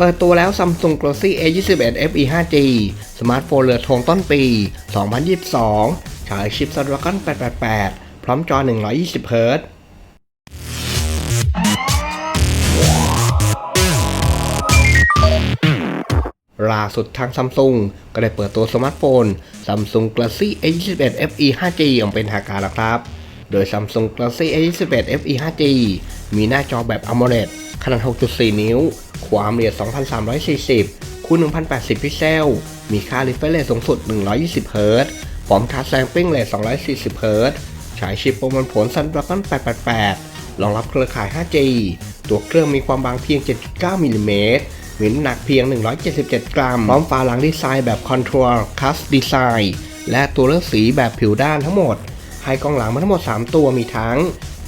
เปิดตัวแล้ว Samsung Galaxy A21 FE 5G สมาร์ทโฟนเรือธงต้นปี 2022 ฉายชิป Snapdragon 888 พร้อมจอ 120 Hz ล่าสุดทางซัมซุงก็ได้เปิดตัวสมาร์ทโฟน Samsung Galaxy A21 FE 5G อย่างเป็นทางการแล้วครับ โดย Samsung Galaxy A21 FE 5G มีหน้าจอแบบ AMOLED ขนาด 6.4 นิ้ว ความละเอียด 2340 คูณ 1080 พิกเซล มีค่า refresh rate สูงสุด 120 Hz พร้อม touch sampling rate 240 Hz ฉายชิปประมวลผล Snapdragon 888 รองรับเครือข่าย 5G ตัวเครื่องมีความบางเพียง 7.9 มิลลิเมตรมีน้ำหนักเพียง 177 กรัม พร้อมฝาหลังดีไซน์แบบ Contour Cast Design และตัวเลือกสีแบบผิวด้านทั้งหมด ให้กล้องหลังมาทั้งหมด 3 ตัวมีทั้ง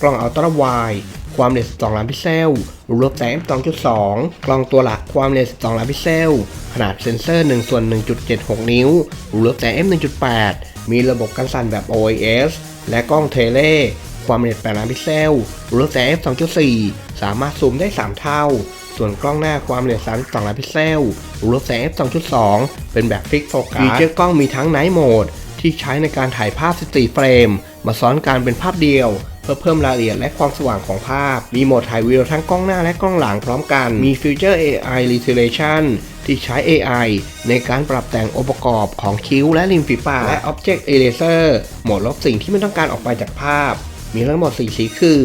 กล้องอัลตร้าไวด์ ความเร็ว 12 ล้านพิกเซลรูปแสง2.2 กล้องตัวหลักความเร็ว 12 ล้านพิกเซล ขนาดเซ็นเซอร์ 1 ส่วน 1.76 นิ้วรูปแสง f 1.8 มีระบบกันสั่นแบบ OIS และกล้องเทเล ความละเอียด8ล้านพิกเซลรูปแสง f 2.4 สามารถซูมได้ 3 เท่า ส่วนกล้องหน้าความละเอียด32 ล้านพิกเซลรูปแสง f 2.2 เป็นแบบฟิกโฟกัสฟีเจอร์กล้องมีทั้ง Night Mode ที่ใช้ในการถ่ายภาพ 14 เฟรม มาซ้อนกันเป็นภาพเดียว พื่อเพิ่มรายละเอียดและความสว่างของภาพ มีโหมดถ่ายวิดีโอทั้งกล้องหน้าและกล้องหลังพร้อมกัน มีฟีเจอร์ AI Resolution ที่ใช้ AI ในการปรับแต่งองค์ประกอบของคิ้วและริมฝีปากและ Object Eraser โหมดลบสิ่งที่ไม่ต้องการออกไปจากภาพ มีทั้งหมด 4 สีคือ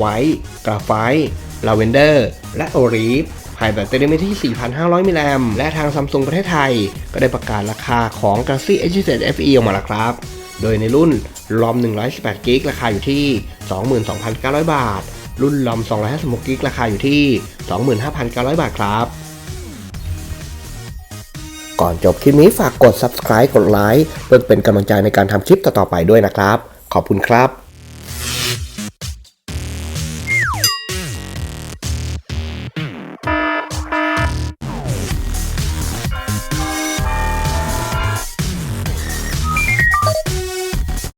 White Graphite Lavender และ Olive ภายแบตเตอรี่ที่ 4,500 มิลลิแอมและทางซัมซุงประเทศไทย ก็ได้ประกาศราคาของ Galaxy S27 FE ออกมาแล้วครับ โดยในรุ่นลอม118กิกราคาอยู่ที่ 22,900 บาท รุ่นลอม256กิกราคาอยู่ที่ 25,900 บาทครับก่อนจบคลิปนี้ฝากกด subscribe กดไลค์เพื่อเป็นกำลังใจในการทำคลิปต่อๆไปด้วยนะครับ ขอบคุณครับ